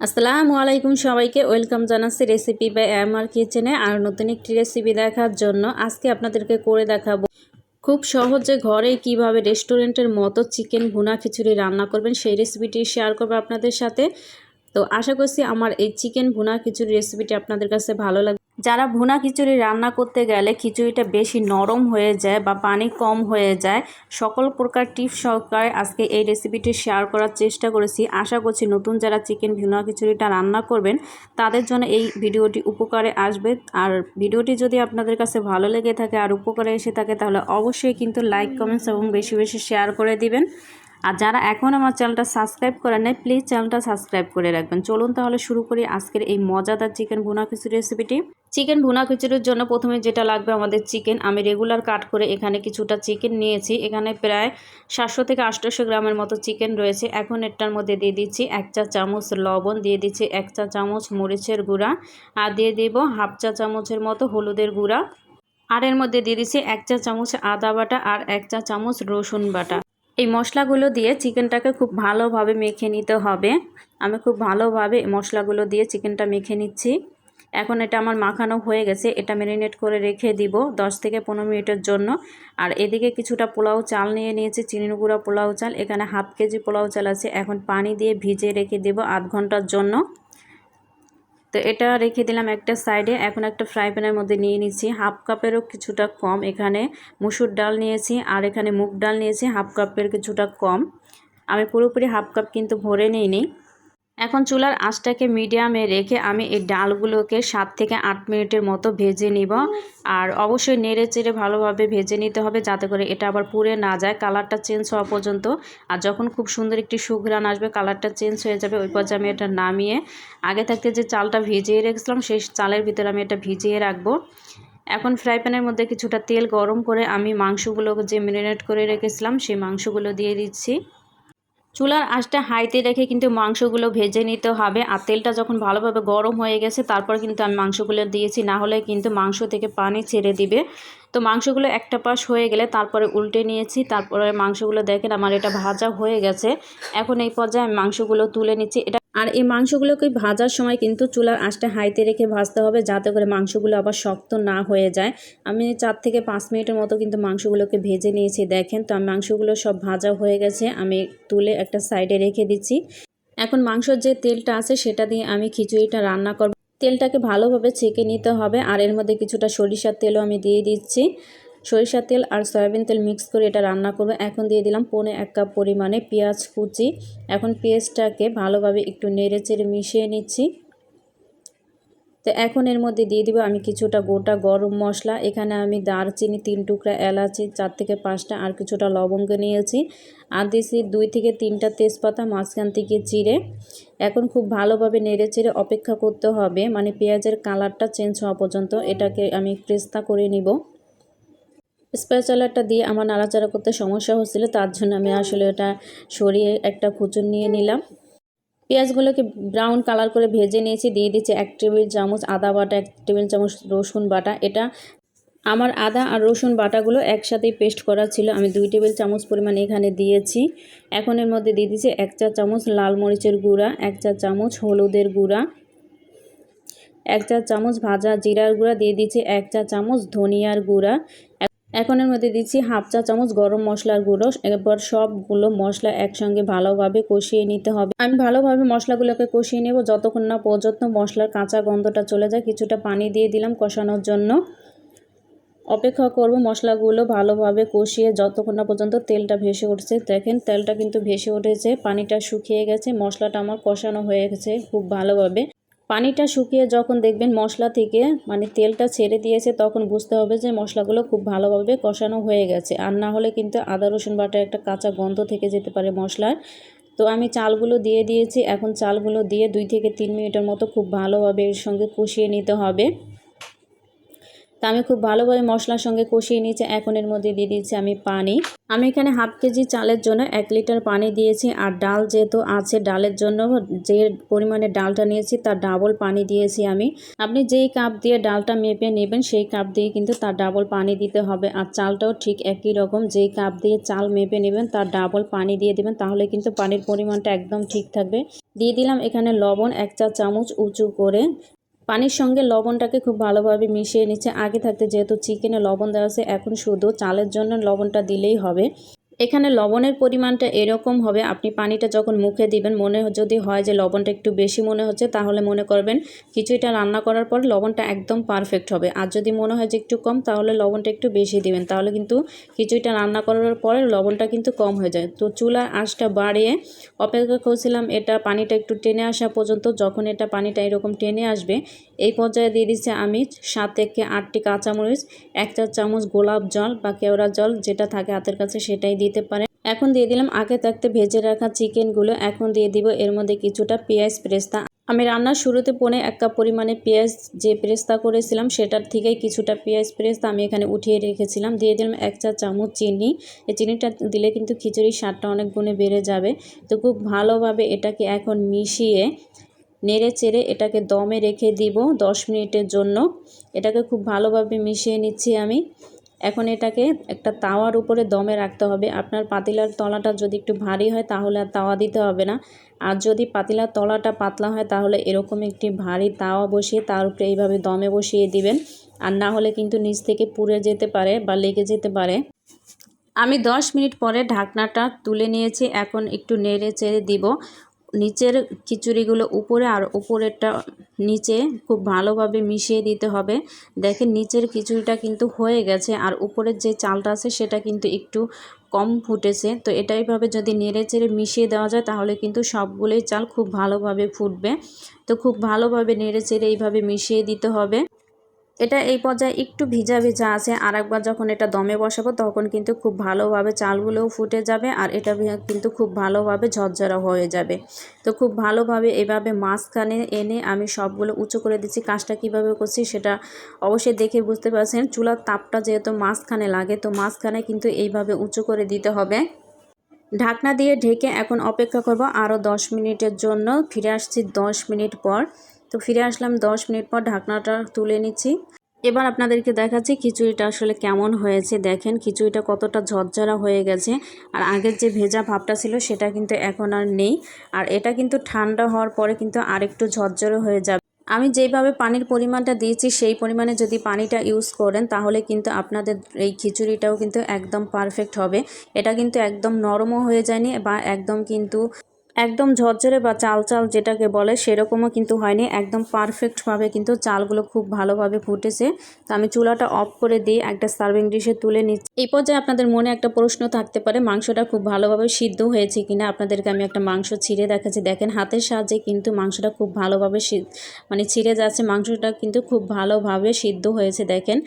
আসসালামু আলাইকুম সবাইকে, ওয়েলকাম জানাচ্ছি রেসিপি বাই আর কিচেনে আর নতুন একটি রেসিপি দেখার জন্য আজকে আপনাদেরকে করে দেখাবো খুব সহজে ঘরে কীভাবে রেস্টুরেন্টের মতো চিকেন ভুনা খিচুড়ি রান্না করবেন সেই রেসিপিটি শেয়ার করব আপনাদের সাথে। তো আশা করছি আমার এই চিকেন ভুনা খিচুড়ি রেসিপিটি আপনাদের কাছে ভালো লাগবে। যারা ভুনা খিচুড়ি রান্না করতে গেলে খিচুড়িটা বেশি নরম হয়ে যায় বা পানি কম হয়ে যায়, সকল প্রকার টিপস সহকারে আজকে এই রেসিপিটি শেয়ার করার চেষ্টা করেছি। আশা করছি নতুন যারা চিকেন ভুনা খিচুড়িটা রান্না করবেন, তাদের জন্য এই ভিডিওটি উপকারে আসবে। আর ভিডিওটি যদি আপনাদের কাছে ভালো লেগে থাকে আর উপকারে এসে থাকে, তাহলে অবশ্যই কিন্তু লাইক, কমেন্টস এবং বেশি বেশি শেয়ার করে দিবেন। আর যারা এখন আমার চ্যানেলটা সাবস্ক্রাইব করেন নাই প্লিজ চ্যানেলটা সাবস্ক্রাইব করে রাখবেন। চলুন তাহলে শুরু করি আজকের এই মজাদার চিকেন ভুনা খিচুড়ি রেসিপিটি চিকেন ভুনা খিচুড়ির জন্য প্রথমে যেটা লাগবে আমাদের চিকেন, আমি রেগুলার কাট করে এখানে কিছুটা চিকেন নিয়েছি। এখানে প্রায় সাতশো থেকে আটশোশো গ্রামের মতো চিকেন রয়েছে। এখন এটার মধ্যে দিয়ে দিচ্ছি এক চা চামচ লবণ, দিয়ে দিচ্ছি এক চা চামচ মরিচের গুঁড়া, আর দিয়ে দেব হাফ চা চামচের মতো হলুদের গুঁড়া। আর এর মধ্যে দিয়ে দিচ্ছি এক চা চামচ আদা বাটা আর এক চা চামচ রসুন বাটা। এই মশলাগুলো দিয়ে চিকেনটাকে খুব ভালোভাবে মেখে নিতে হবে। আমি খুব ভালোভাবে মশলাগুলো দিয়ে চিকেনটা মেখে নিচ্ছি। এখন এটা আমার মাখানো হয়ে গেছে, এটা ম্যারিনেট করে রেখে দিব 10 থেকে পনেরো মিনিটের জন্য। আর এদিকে কিছুটা পোলাও চাল নিয়ে নিয়েছি, চিনির গুঁড়া পোলাও চাল, এখানে হাফ কেজি পোলাও চাল আছে। এখন পানি দিয়ে ভিজে রেখে দেব আধ ঘণ্টার জন্য। তো এটা রেখে দিলাম একটা সাইডে। এখন একটা ফ্রাই প্যানের মধ্যে নিয়ে নিচ্ছি। হাফ কাপেরও কিছুটা কম এখানে। মুসুর ডাল নিয়েছি আর এখানে মুগ ডাল নিয়েছি, হাফ কাপের কিছুটা কম। আমি পুরোপুরি হাফ কাপ কিন্তু ভরে নিইনি। এখন চুলার আঁচটাকে মিডিয়ামে রেখে আমি এই ডালগুলোকে সাত থেকে আট মিনিটের মতো ভেজে নিব। আর অবশ্যই নেড়ে চেড়ে ভালোভাবে ভেজে নিতে হবে যাতে করে এটা আবার পুড়ে না যায়। কালারটা চেঞ্জ হওয়া পর্যন্ত। আর যখন খুব সুন্দর একটি সুঘ্রাণ আসবে, কালারটা চেঞ্জ হয়ে যাবে, ওই পর্যায়ে আমি এটা নামিয়ে আগে থাকতে যে চালটা ভিজিয়ে রেখেছিলাম, সেই চালের ভিতরে আমি এটা ভিজিয়ে রাখব। এখন ফ্রাই প্যানের মধ্যে কিছুটা তেল গরম করে আমি মাংসগুলো যে ম্যারিনেট করে রেখেছিলাম, সেই মাংসগুলো দিয়ে দিচ্ছি। চুলার আঁচটা হাইতে রেখে কিন্তু মাংসগুলো ভেজে নিতে হবে। আর তেলটা যখন ভালোভাবে গরম হয়ে গেছে, তারপর কিন্তু আমি মাংসগুলো দিয়েছি। না হলে কিন্তু মাংস থেকে পানি ছেড়ে দিবে। তো মাংসগুলো একটা পাশ হয়ে গেলে তারপরে উল্টে নিয়েছি। তারপরে মাংসগুলো দেখেন আমার এটা ভাজা হয়ে গেছে। এখন এই পর্যায়ে আমি মাংসগুলো তুলে নিচ্ছি। এটা আর এই মাংসগুলোকে ভাজার সময় কিন্তু চুলার আঁচটা হাইতে রেখে ভাজতে হবে যাতে করে মাংসগুলো আবার শক্ত না হয়ে যায়। আমি চার থেকে পাঁচ মিনিটের মতো কিন্তু মাংসগুলোকে ভেজে নিয়েছি। দেখেন তো আমি মাংসগুলো সব ভাজা হয়ে গেছে। আমি তুলে একটা সাইডে রেখে দিচ্ছি। এখন মাংসর যে তেলটা আছে সেটা দিয়ে আমি খিচুড়িটা রান্না করব। তেলটাকে ভালোভাবে ছেঁকে নিতে হবে। আর এর মধ্যে কিছুটা সরিষার তেলও আমি দিয়ে দিচ্ছি। সরিষার তেল আর সয়াবিন তেল মিক্স করে এটা রান্না করব। এখন দিয়ে দিলাম পনে এক কাপ পরিমাণে পেঁয়াজ কুচি। এখন পেঁয়াজটাকে ভালোভাবে একটু নেড়ে চেড়ে মিশিয়ে নিচ্ছি। তো এখন এর মধ্যে দিয়ে দিব আমি কিছুটা গোটা গরম মশলা। এখানে আমি দারচিনি তিন টুকরা এলাচি, চার থেকে পাঁচটা আর কিছুটা লবঙ্গ নিয়েছি। আর দিয়েছি দুই থেকে তিনটা তেজপাতা, মাঝখান থেকে চিড়ে এখন খুব ভালোভাবে নেড়ে চেড়ে অপেক্ষা করতে হবে। মানে পেঁয়াজের কালারটা চেঞ্জ হওয়া পর্যন্ত এটাকে আমি ক্রেস্তা করে নিব। স্পেশালারটা দিয়ে আমার নাড়াচাড়া করতে সমস্যা হচ্ছিল, তার জন্য আমি আসলে এটা সরিয়ে একটা খুচুর নিয়ে নিলাম। পেঁয়াজগুলোকে ব্রাউন কালার করে ভেজে নিয়েছি, দিয়ে দিচ্ছি এক টেবিল চামচ আদা বাটা, এক টেবিল চামচ রসুন বাটা। এটা আমার আদা আর রসুন বাটাগুলো একসাথেই পেস্ট করা ছিল, আমি দুই টেবিল চামচ পরিমাণ এখানে দিয়েছি। এখন এর মধ্যে দিয়ে দিচ্ছি এক চা চামচ লাল মরিচের গুঁড়া, এক চা চামচ হলুদের গুঁড়া, এক চা চামচ ভাজা জিরার গুঁড়া, দিয়ে দিচ্ছি এক চা চামচ ধনিয়ার গুঁড়া। এখন এর মধ্যে দিচ্ছি হাফ চা চামচ গরম মশলার গুঁড়ো। এরপর সবগুলো মশলা একসঙ্গে ভালোভাবে কষিয়ে নিতে হবে। আমি ভালোভাবে মশলাগুলোকে কষিয়ে নেব যতক্ষণ না পর্যন্ত মশলার কাঁচা গন্ধটা চলে যায়। কিছুটা পানি দিয়ে দিলাম কষানোর জন্য। অপেক্ষা করব মশলাগুলো ভালোভাবে কষিয়ে যতক্ষণ না পর্যন্ত তেলটা ভেসে উঠছে। দেখেন, তেলটা কিন্তু ভেসে উঠেছে, পানিটা শুকিয়ে গেছে, মশলাটা আমার কষানো হয়ে গেছে খুব ভালোভাবে। পানিটা শুকিয়ে যখন দেখবেন মশলা থেকে মানে তেলটা ছেড়ে দিয়েছে, তখন বুঝতে হবে যে মশলাগুলো খুব ভালোভাবে কষানো হয়ে গেছে। আর না হলে কিন্তু আদা, রসুন বাটার একটা কাঁচা গন্ধ থেকে যেতে পারে মশলার। তো আমি চালগুলো দিয়ে দিয়েছি। এখন চালগুলো দিয়ে দুই থেকে তিন মিনিটের মতো খুব ভালোভাবে এর সঙ্গে কষিয়ে নিতে হবে। তা আমি খুব ভালোভাবে মশলার সঙ্গে কষিয়ে নিয়েছি। এখন এর মধ্যে দিয়ে দিয়েছি আমি পানি। আমি এখানে হাফ কেজি চালের জন্য এক লিটার পানি দিয়েছি। আর ডাল যেহেতু আছে, ডালের জন্য যে পরিমাণে ডালটা নিয়েছি, তার ডাবল পানি দিয়েছি আমি। আপনি যেই কাপ দিয়ে ডালটা মেপে নেবেন, সেই কাপ দিয়ে কিন্তু তার ডাবল পানি দিতে হবে। আর চালটাও ঠিক একই রকম। যেই কাপ দিয়ে চাল মেপে নেবেন, তার ডাবল পানি দিয়ে দেবেন, তাহলে কিন্তু পানির পরিমাণটা একদম ঠিক থাকবে। দিয়ে দিলাম এখানে লবণ এক চা চামচ উঁচু করে। পানির সঙ্গে লবণটাকে খুব ভালোভাবে মিশিয়ে নিচ্ছে। আগে থাকতে যেহেতু চিকেনে লবণ দেওয়া আছে, এখন শুধু চালের জন্য লবণটা দিলেই হবে। এখানে লবণের পরিমাণটা এরকম হবে। আপনি পানিটা যখন মুখে দিবেন, মনে যদি হয় যে লবণটা একটু বেশি মনে হচ্ছে, তাহলে মনে করবেন কিছুটা রান্না করার পর লবণটা একদম পারফেক্ট হবে। আর যদি মনে হয় যে একটু কম, তাহলে লবণটা একটু বেশি দিবেন। তাহলে কিন্তু কিছুটা রান্না করার পরে লবণটা কিন্তু কম হয়ে যায়। তো চুলার আঁচটা বাড়িয়ে অপেক্ষা করছিলাম, এটা পানিটা একটু টেনে আসা পর্যন্ত। যখন এটা পানিটা এরকম টেনে আসবে, এই পর্যায়ে দিয়ে দিচ্ছে আমি সাত থেকে আটটি কাঁচামরিচ এক চার চামচ গোলাপ জল বা কেওড়া জল যেটা থাকে হাতের কাছে সেটাই দিতে পারে। এখন দিয়ে দিলাম আগে থাকতে ভেজে রাখা চিকেনগুলো। এখন দিয়ে দিব এর মধ্যে কিছুটা পেঁয়াজ প্রেস্তা। আমি রান্নার শুরুতে পনে এক কাপ পরিমাণে পেঁয়াজ যে প্রেস্তা করেছিলাম, সেটার থেকেই কিছুটা পেঁয়াজ প্রেস্তা আমি এখানে উঠিয়ে রেখেছিলাম। দিয়ে দিলাম এক চা চামচ চিনি। এই চিনিটা দিলে কিন্তু খিচুড়ির স্বাদটা অনেক গুণে বেড়ে যাবে। তো খুব ভালোভাবে এটাকে এখন মিশিয়ে নেড়ে চেড়ে এটাকে দমে রেখে দিব দশ মিনিটের জন্য। এটাকে খুব ভালোভাবে মিশিয়ে নিচ্ছি আমি। এখন এটাকে একটা তাওয়ার উপরে দমে রাখতে হবে। আপনার পাতিলার তলাটা যদি একটু ভারী হয় তাহলে আর তাওয়া দিতে হবে না। আর যদি পাতিলার তলাটা পাতলা হয় তাহলে এরকম একটি ভারী তাওয়া বসিয়ে তার উপরে এইভাবে দমে বসিয়ে দিবেন। আর না হলে কিন্তু নিচ থেকে পুড়ে যেতে পারে বা লেগে যেতে পারে। আমি দশ মিনিট পরে ঢাকনাটা তুলে নিয়েছি। এখন একটু নেড়ে চেড়ে দিব। নিচের খিচুড়িগুলো উপরে আর উপরেরটা নিচে খুব ভালোভাবে মিশিয়ে দিতে হবে। দেখেন নিচের খিচুড়িটা কিন্তু হয়ে গেছে আর উপরের যে চালটা আছে সেটা কিন্তু একটু কম ফুটেছে। তো এটাইভাবে যদি নেড়ে চেড়ে মিশিয়ে দেওয়া যায় তাহলে কিন্তু সবগুলোই চাল খুব ভালোভাবে ফুটবে। তো খুব ভালোভাবে নেড়ে চেড়ে এইভাবে মিশিয়ে দিতে হবে। এটা এই পর্যায়ে একটু ভিজা ভিজা আছে। আর একবার যখন এটা দমে বসাবো, তখন কিন্তু খুব ভালোভাবে চালগুলোও ফুটে যাবে আর এটা কিন্তু খুব ভালোভাবে ঝরঝরা হয়ে যাবে। তো খুব ভালোভাবে এভাবে মাঝখানে এনে আমি সবগুলো উঁচু করে দিচ্ছি। কাজটা কীভাবে করছি সেটা অবশ্যই দেখে বুঝতে পারছেন। চুলার তাপটা যেহেতু মাঝখানে লাগে, তো মাঝখানে কিন্তু এইভাবে উঁচু করে দিতে হবে। ঢাকনা দিয়ে ঢেকে এখন অপেক্ষা করব আরও দশ মিনিটের জন্য। ফিরে আসছি দশ মিনিট পর। তো ফিরে আসলাম দশ মিনিট পর ঢাকনাটা তুলে নিচ্ছি। এবার আপনাদেরকে দেখাচ্ছি খিচুড়িটা আসলে কেমন হয়েছে। দেখেন খিচুড়িটা কতটা ঝরঝরা হয়ে গেছে। আর আগের যে ভেজা ভাবটা ছিল সেটা কিন্তু এখন আর নেই। আর এটা কিন্তু ঠান্ডা হওয়ার পরে কিন্তু আরেকটু ঝরঝরে হয়ে যাবে। আমি যেইভাবে পানির পরিমাণটা দিয়েছি, সেই পরিমাণে যদি পানিটা ইউজ করেন, তাহলে কিন্তু আপনাদের এই খিচুড়িটাও কিন্তু একদম পারফেক্ট হবে। এটা কিন্তু একদম নরমও হয়ে যায়নি বা একদম কিন্তু একদম ঝরঝরে বা চাল চাল যেটাকে বলে, সেরকমও কিন্তু হয়নি। একদম পারফেক্টভাবে কিন্তু চালগুলো খুব ভালোভাবে ফুটেছে। তো আমি চুলাটা অফ করে দিয়ে একটা সার্ভিং ডিশে তুলে নিচ্ছি। এই পর্যায়ে আপনাদের মনে একটা প্রশ্ন থাকতে পারে, মাংসটা খুব ভালোভাবে সিদ্ধ হয়েছে কিনা? আপনাদেরকে আমি একটা মাংস ছিঁড়ে দেখাচ্ছি। দেখেন হাতের সাহায্যে কিন্তু মাংসটা খুব ভালোভাবে মানে ছিঁড়ে যাচ্ছে। মাংসটা কিন্তু খুব ভালোভাবে সিদ্ধ হয়েছে, দেখেন।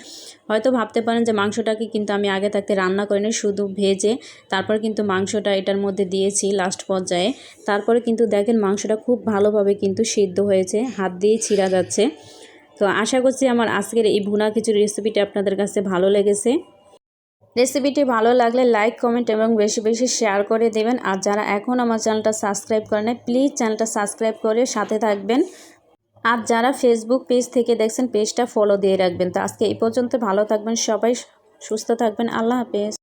হয়তো ভাবতে পারেন যে মাংসটাকে কিন্তু আমি আগে থাকতে রান্না করিনি, শুধু ভেজে তারপর কিন্তু মাংসটা এটার মধ্যে দিয়েছি লাস্ট পর্যায়ে। তারপরে কিন্তু দেখেন মাংসটা খুব ভালোভাবে কিন্তু সিদ্ধ হয়েছে, হাত দিয়ে ছিঁড়া যাচ্ছে। তো আশা করছি আমার আজকের এই ভুনা কিছুর রেসিপিটি আপনাদের কাছে ভালো লেগেছে। রেসিপিটি ভালো লাগলে লাইক কমেন্ট এবং বেশি বেশি শেয়ার করে দেবেন। আর যারা এখন আমার চ্যানেলটা সাবস্ক্রাইব করে নেয় প্লিজ চ্যানেলটা সাবস্ক্রাইব করে সাথে থাকবেন। আর যারা ফেসবুক পেজ থেকে দেখছেন পেজটা ফলো দিয়ে রাখবেন। তো আজকে এই পর্যন্ত, ভালো থাকবেন সবাই, সুস্থ থাকবেন, আল্লাহ হাফেজ।